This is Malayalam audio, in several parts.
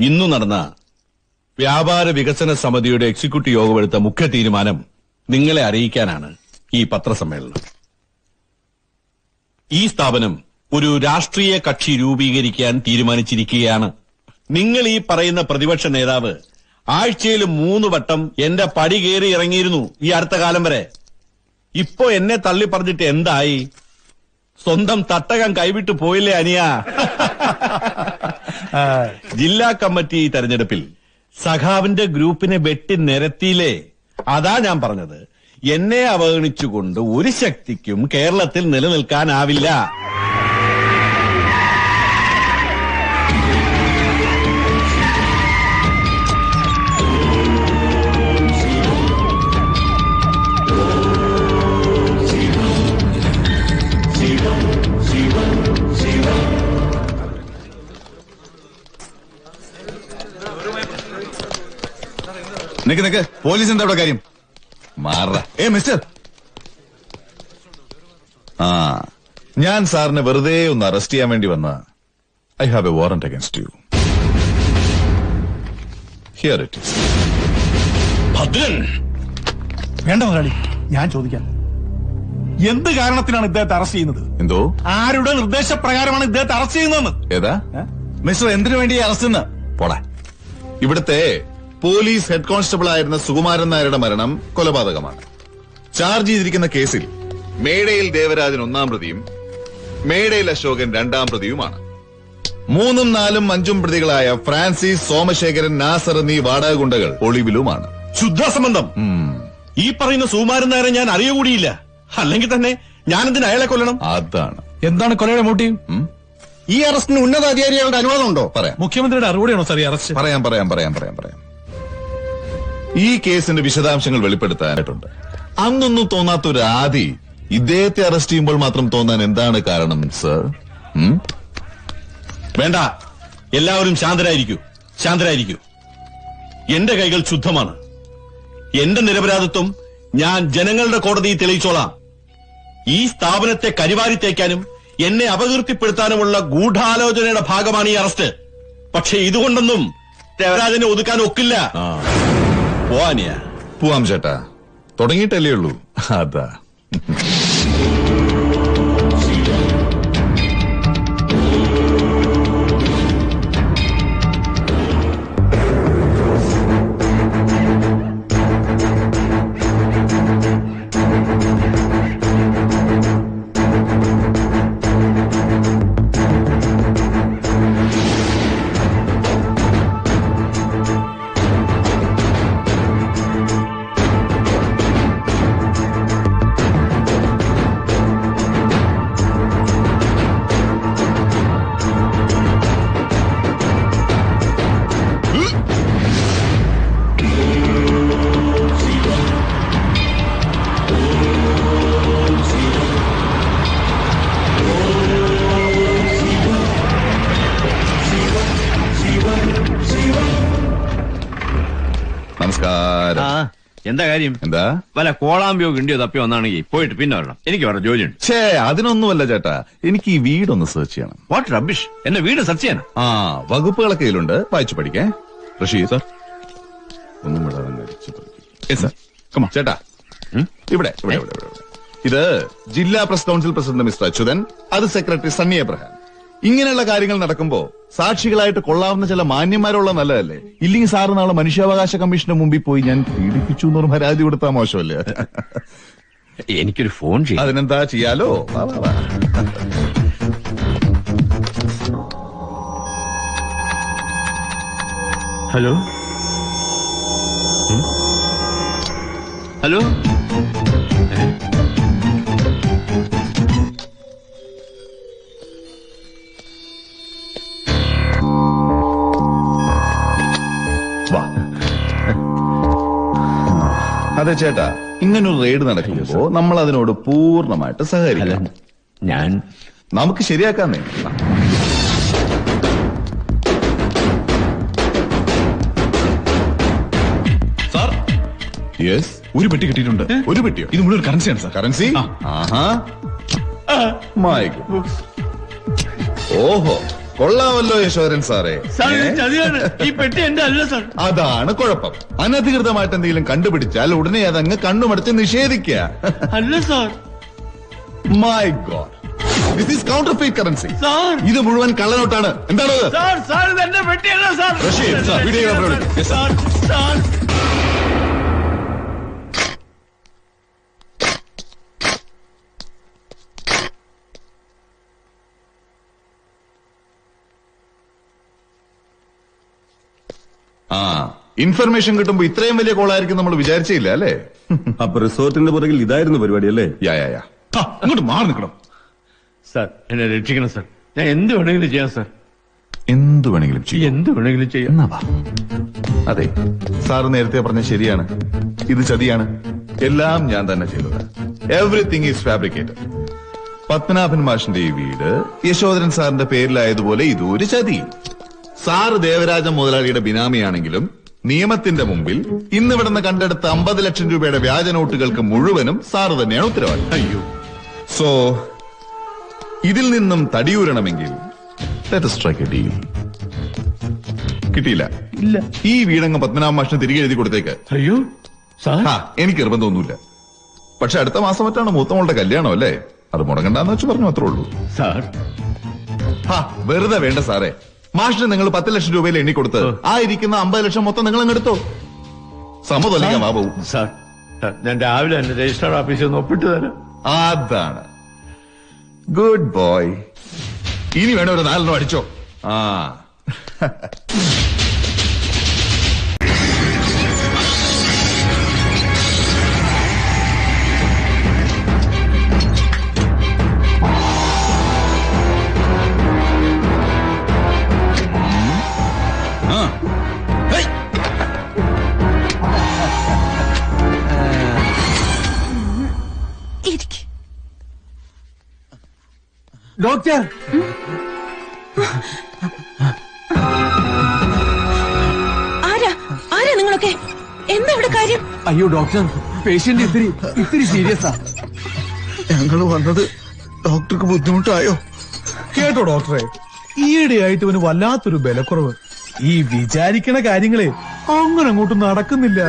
ഇന്നു നടന്ന വ്യാപാര വികസന സമിതിയുടെ എക്സിക്യൂട്ടീവ് യോഗമെടുത്ത മുഖ്യ തീരുമാനം നിങ്ങളെ അറിയിക്കാനാണ് ഈ പത്രസമ്മേളനം. ഈ സ്ഥാപനം ഒരു രാഷ്ട്രീയ കക്ഷി രൂപീകരിക്കാൻ തീരുമാനിച്ചിരിക്കുകയാണ്. നിങ്ങൾ ഈ പറയുന്ന പ്രതിപക്ഷ നേതാവ് ആഴ്ചയിൽ മൂന്ന് വട്ടം എന്റെ പടി കയറി ഇറങ്ങിയിരുന്നു ഈ അടുത്ത കാലം വരെ. ഇപ്പോ എന്നെ തള്ളി പറഞ്ഞിട്ട് എന്തായി? സ്വന്തം തട്ടകം കൈവിട്ടു പോയില്ലേ അനിയ? ജില്ലാ കമ്മിറ്റി തെരഞ്ഞെടുപ്പിൽ സഖാവിന്റെ ഗ്രൂപ്പിനെ വെട്ടി നിരത്തിയില്ലേ? അതാ ഞാൻ പറഞ്ഞത്. എന്നെ അവഗണിച്ചുകൊണ്ട് ഒരു ശക്തിക്കും കേരളത്തിൽ നിലനിൽക്കാനാവില്ല. നിക്ക് നിക്ക്. പോലീസ് എന്താ ഇവിടെ കാര്യം? മാറ. ഏ മിസ്റ്റർ. ആ ഞാൻ സാറിനെ വെറുതെ ഒന്ന് അറസ്റ്റ് ചെയ്യാൻ വേണ്ടി വന്ന. I have a warrant against you. Here it is Bhadran. വേണ്ട മുതലാളി ഞാൻ ചോദിക്കാം. എന്ത് കാരണത്തിനാണ് ഇദ്ദേഹത്തെ അറസ്റ്റ് ചെയ്യുന്നത്? എന്തോ? ആരുടെ നിർദ്ദേശപ്രകാരമാണ് ഇദ്ദേഹത്തെ അറസ്റ്റ് ചെയ്യുന്നതെന്ന്? ഏതാ? മിസ്റ്റർ എന്തിനു വേണ്ടി അറസ്റ്റ് പോടാ. ഇവിടുത്തെ പോലീസ് ഹെഡ് കോൺസ്റ്റബിൾ ആയിരുന്ന സുകുമാരൻ നായരുടെ മരണം കൊലപാതകമാണ്. ചാർജ് ചെയ്തിരിക്കുന്ന കേസിൽ മേടയിൽ ദേവരാജൻ ഒന്നാം പ്രതിയും മേടയിൽ അശോകൻ രണ്ടാം പ്രതിയുമാണ്. മൂന്നും നാലും അഞ്ചും പ്രതികളായ ഫ്രാൻസിസ് സോമശേഖരൻ നാസർ എന്നീ വാടക ഗുണ്ടകൾ ഒളിവിലുമാണ്. ശുദ്ധസംബന്ധം. ഈ പറയുന്ന സുകുമാരൻ നായരെ ഞാൻ അറിയുകൂടിയില്ല. അല്ലെങ്കിൽ തന്നെ ഞാൻ എന്തിന് അയാളെ കൊല്ലണം? അതാണ്. എന്താണ് കൊലയുടെ മോട്ടീവ് ഈ അറസ്റ്റിന് ഉന്നതാധികാരികളുടെ അനുവാദം ഉണ്ടോ പറയാം. മുഖ്യമന്ത്രിയുടെ അറിവോടെയാണോ സാർ ഈ അറസ്റ്റ്? പറയാം പറയാം പറയാം പറയാം പറയാം. ഈ കേസിന്റെ വിശദാംശങ്ങൾ വെളിപ്പെടുത്താനായിട്ടുണ്ട്. അന്നൊന്നും തോന്നാത്ത ഒരു ആദി ഇദ്ദേഹത്തെ അറസ്റ്റ് ചെയ്യുമ്പോൾ മാത്രം തോന്നാൻ എന്താണ് കാരണം സർ വേണ്ട. എല്ലാവരും ശാന്തരായിരിക്കൂ. ശാന്തരായിരിക്കൂ. എന്റെ കൈകൾ ശുദ്ധമാണ്. എന്റെ നിരപരാധിത്വം ഞാൻ ജനങ്ങളുടെ കോടതി തെളിയിച്ചോളാം. ഈ സ്ഥാപനത്തെ കരിവാരി തേക്കാനും എന്നെ അപകീർത്തിപ്പെടുത്താനുമുള്ള ഗൂഢാലോചനയുടെ ഭാഗമാണ് ഈ അറസ്റ്റ് പക്ഷെ ഇതുകൊണ്ടൊന്നും ദേവരാജനെ ഒതുക്കാൻ ഒക്കില്ല. പോവാനിയ? പോവാം ചേട്ടാ. തുടങ്ങിയിട്ടല്ലേ ഉള്ളൂ. അതാ. എന്താ കാര്യം? എന്താ? വല്ല കോളാമ്പിയോ കിണ്ടിയോ തപ്പി വന്നാണെങ്കിൽ പോയിട്ട് പിന്നെ വരണം. എനിക്ക് വേറെ ജോലിയുണ്ട്. ഛേ അതിനൊന്നുമല്ല ചേട്ടാ. എനിക്ക് ഈ വീടൊന്ന് സെർച്ച് ചെയ്യണം. വാട്ട് റബ്ബിഷ് എന്റെ വീട് സെർച്ച് ചെയ്യണം. ആ വകുപ്പുകളൊക്കെ കയ്യിലുണ്ട്. വായിച്ചു പഠിക്കേ. ഋഷി സർ ഒന്നും വിടാതെ പഠിക്ക്. ചേട്ടാ. ഇവിടെ ഇവിടെ ഇവിടെ. ഇത് ജില്ലാ press council president mister Achuthan അത് സെക്രട്ടറി സണ്ണി എബ്രഹാം. ഇങ്ങനെയുള്ള കാര്യങ്ങൾ നടക്കുമ്പോ സാക്ഷികളായിട്ട് കൊള്ളാവുന്ന ചില മാന്യന്മാരുള്ള നല്ലതല്ലേ? ഇല്ലെങ്കിൽ സാറ് നാളെ മനുഷ്യാവകാശ കമ്മീഷന് മുമ്പിൽ പോയി ഞാൻ പീഡിപ്പിച്ചു എന്നൊരു പരാതി കൊടുത്താൽ മോശമല്ലേ? എനിക്കൊരു ഫോൺ ചെയ്യും. അതിനെന്താ ചെയ്യാലോ? വാ, വാ, വാ. ഹലോ? ഹലോ? അതെ ചേട്ടാ ഇങ്ങനൊരു റെയ്ഡ് നടക്കുമ്പോ നമ്മൾ അതിനോട് പൂർണമായിട്ട് സഹകരിക്കണം. ഞാൻ നമുക്ക് ശരിയാക്കാന്നേ സാർ യെസ് ഒരു പെട്ടി കിട്ടിയിട്ടുണ്ട്. ഒരു പെട്ടിയോ? ഇത് മുഴുവൻ കറൻസിയാണ് സാർ കറൻസി. ആഹാ. മൈ ഓഹോ. കൊള്ളാമല്ലോ യശോധരൻ സാറേ. സാർ ഇത് ചതിയാണ്. ഈ പെട്ടി എന്റെ അല്ല സാർ. അതാണ് കുഴപ്പം. അനധികൃതമായിട്ട് എന്തെങ്കിലും കണ്ടുപിടിച്ചാൽ ഉടനെ അതങ്ങ് കണ്ണുമടച്ച് നിഷേധിക്കുക. അല്ല sir. My god this is counter currency sir. ഇത് മുഴുവൻ കള്ളനോട്ടാണ്. എന്താണ് സാർ സാർ ഇത് എന്റെ പെട്ടിയല്ല sir. Rasheed, sir. Yes, sir. Sir sir. Information കിട്ടുമ്പോ ഇത്രയും വലിയ കോളായിരിക്കും നമ്മൾ വിചാരിച്ചില്ല അല്ലേ? അപ്പൊ റിസോർട്ടിന്റെ പുറകിൽ ഇതായിരുന്നു പരിപാടി അല്ലേ യാ യാ. യാ അങ്ങോട്ട് മാറി നിൽക്കണം. സാർ എന്നെ രക്ഷിക്കണം സാർ. ഞാൻ എന്ത് വേണമെങ്കിലും ചെയ്യാം സാർ. എന്ത് വേണമെങ്കിലും ചെയ്യാം. എന്ത് വേണമെങ്കിലും ചെയ്യാം. എന്നാ വാ. അതെ സാറ് നേരത്തെ പറഞ്ഞ ശരിയാണ്. ഇത് ചതിയാണ്. എല്ലാം ഞാൻ തന്നെ ചെയ്തത് എവറിത്തിങ് ഈസ് ഫാബ്രിക്കേറ്റഡ് പത്മനാഭൻ മാഷിന്റെ ഈ വീട് യശോധരൻ സാറിന്റെ പേരിലായതുപോലെ ഇതൊരു ഒരു ചതി. സാറ് ദേവരാജ മുതലാളിയുടെ ബിനാമിയാണെങ്കിലും നിയമത്തിന്റെ മുമ്പിൽ ഇന്ന് ഇവിടുന്ന് കണ്ടെടുത്ത അമ്പത് ലക്ഷം രൂപയുടെ വ്യാജ നോട്ടുകൾക്ക് മുഴുവനും സാറ് തന്നെയാണ് ഉത്തരവാദി. അയ്യോ. സോ ഇതിൽ നിന്നും തടിയൂരണമെങ്കിൽ. കിട്ടിയില്ല. ഇല്ല. ഈ വീടങ്ങ് പത്മനാഭ മാഷിന് തിരികെ എഴുതി കൊടുത്തേക്ക്. അയ്യോ സാർ. ആ എനിക്ക് നിർബന്ധമൊന്നുമില്ല. പക്ഷെ അടുത്ത മാസം മറ്റാണ് മൂത്തമോളുടെ കല്യാണം അല്ലേ? അത് മുടങ്ങണ്ടെന്ന് വെച്ച് പറഞ്ഞു അത്രേ ഉള്ളൂ. സാർ. ഹാ വെറുതെ വേണ്ട സാറേ. മാഷിന് നിങ്ങൾ പത്ത് ലക്ഷം രൂപയിൽ എണ്ണി കൊടുത്ത് ആ ഇരിക്കുന്ന അമ്പത് ലക്ഷം മൊത്തം നിങ്ങൾ അങ്ങ് എടുത്തോ? സമ്മതമല്ലെങ്കിൽ ബാബു. സാർ ഞാൻ രാവിലെ തന്നെ രജിസ്റ്റർ ഓഫീസിൽ നിന്ന് ഒപ്പിട്ട് തരാം. അതാണ്. ഗുഡ് ബോയ് ഇനി വേണം ഒരു നാലെണ്ണം അടിച്ചോ? ആ. ഡോക്ടർ ആരാ? ആരാ നിങ്ങളൊക്കെ? എന്താ ഇവിടെ കാര്യം? അയ്യോ ഡോക്ടർ. പേഷ്യന്റ് ഇത്തിരി ഇത്തിരി സീരിയസാ ഞങ്ങൾ വന്നത് ഡോക്ടർക്ക് ബുദ്ധിമുട്ടായോ? കേട്ടോ ഡോക്ടറെ. ഈയിടെയായിട്ട് ഇവന് വല്ലാത്തൊരു ബലക്കുറവ്. ഈ വിചാരിക്കണ കാര്യങ്ങളെ അങ്ങനെ അങ്ങോട്ട് നടക്കുന്നില്ല.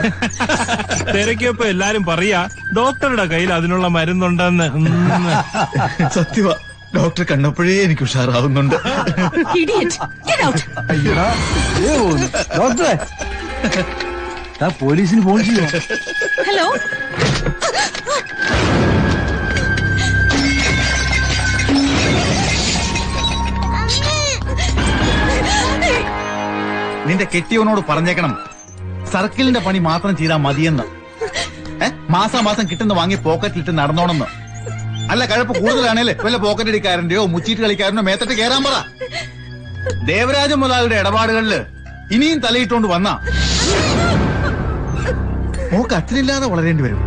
തിരക്കിയപ്പോ എല്ലാരും പറയാ ഡോക്ടറുടെ കയ്യിൽ അതിനുള്ള മരുന്നുണ്ടെന്ന്. സത്യവ. ഡോക്ടർ കണ്ടപ്പോഴേ എനിക്ക് ഉഷാറാവുന്നുണ്ട്. ഡോക്ടറെ. പോലീസിന് ഫോൺ ചെയ്യാം? ഹലോ നിന്റെ കെട്ടിയവനോട് പറഞ്ഞേക്കണം. സർക്കിളിന്റെ പണി മാത്രം ചെയ്താൽ മതിയെന്ന്. മാസാമാസം കിട്ടുന്ന വാങ്ങി പോക്കറ്റിലിട്ട് നടന്നോണെന്ന്. അല്ല കഴപ്പ് കൂടുതലാണേലേ വല്ല പോക്കറ്റ് അടിക്കാരന്റെയോ മുച്ചീട്ട് കളിക്കാരനോ മേത്തട്ട് കേറാൻ പറ. ദേവരാജ മുതലാളിയുടെ ഇടപാടുകളിൽ ഇനിയും തലയിട്ടുകൊണ്ട് വന്നാ. മോക്ക് അച്ഛനില്ലാതെ വളരേണ്ടി വരും.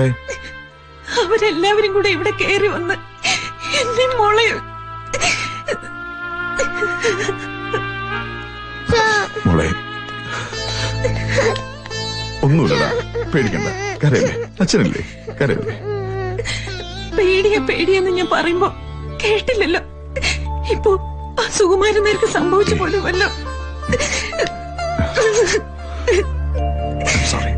ഉണ്ടായേ അവരെല്ലാവരും കൂടെ ഇവിടെ കയറി വന്ന് എന്റെ മോളെ. മോളെ. ഒന്നുമില്ലടാ. പേടിക്കണ്ട. കരയല്ലേ? അച്ഛനല്ലേ? കരയല്ലേ? പേടിയ പേടിയെന്ന് ഞാൻ പറയുമ്പോ കേട്ടില്ലല്ലോ. ഇപ്പോ ആ സുകുമാരൻ നേർക്ക് സംഭവിച്ചു പോലും വല്ലോ സോറി